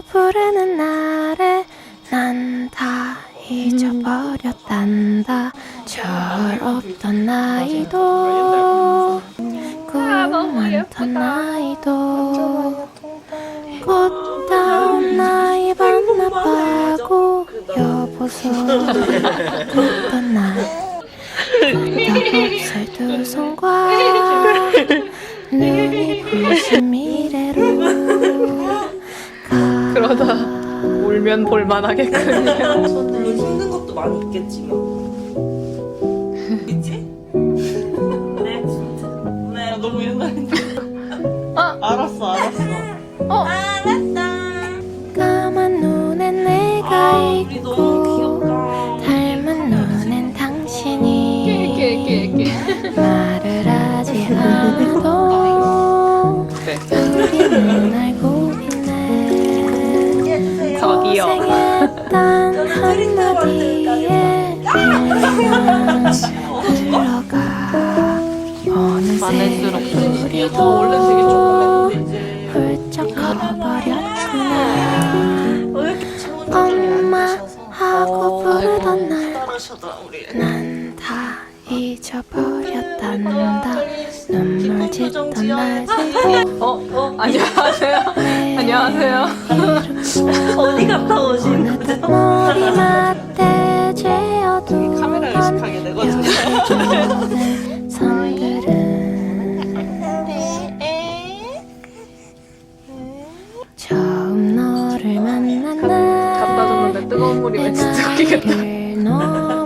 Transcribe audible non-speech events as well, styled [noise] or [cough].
부르는 날에 난 다 잊어버렸단다. 철없던 나이도 꿈 많던 나이도 꽃다운 나이 반납하고 여보소. 묻던 날 끝없을 두 손과 눈이 미 가 그러다 울면 볼만하겠군요. 물론 힘든 것도 많이 있겠지만. 있지? 네, 진짜. 네, 너무 옛날인데. 아. 알았어, 알았어. 어. 알았다. 까만 눈엔 내가 아, 우리 너무 있고 귀엽다. 닮은 눈엔 당신이 이렇게 이렇게 이렇게. 말을 하지 않아도 네. 우리는 알고 어느새 많을수록 우리도 어, 원래 되게 조그맸는데 이제. 훌쩍 커버렸구나 어, 이렇게 좋은 엄마 하고 부르던 날 따라셔다 우리. 난다 잊어버렸단다 눈물 짓던 날들도 어, 어, 안녕하세요. 안녕하세요. [laughs] 어디 갔다 오신 거죠? 머리맡에 카메라 의식하게 되거든요. 여전한 선들은 처음 너를 만난 날 갖다 줬는데 뜨거운 물이면 진짜 웃기겠다.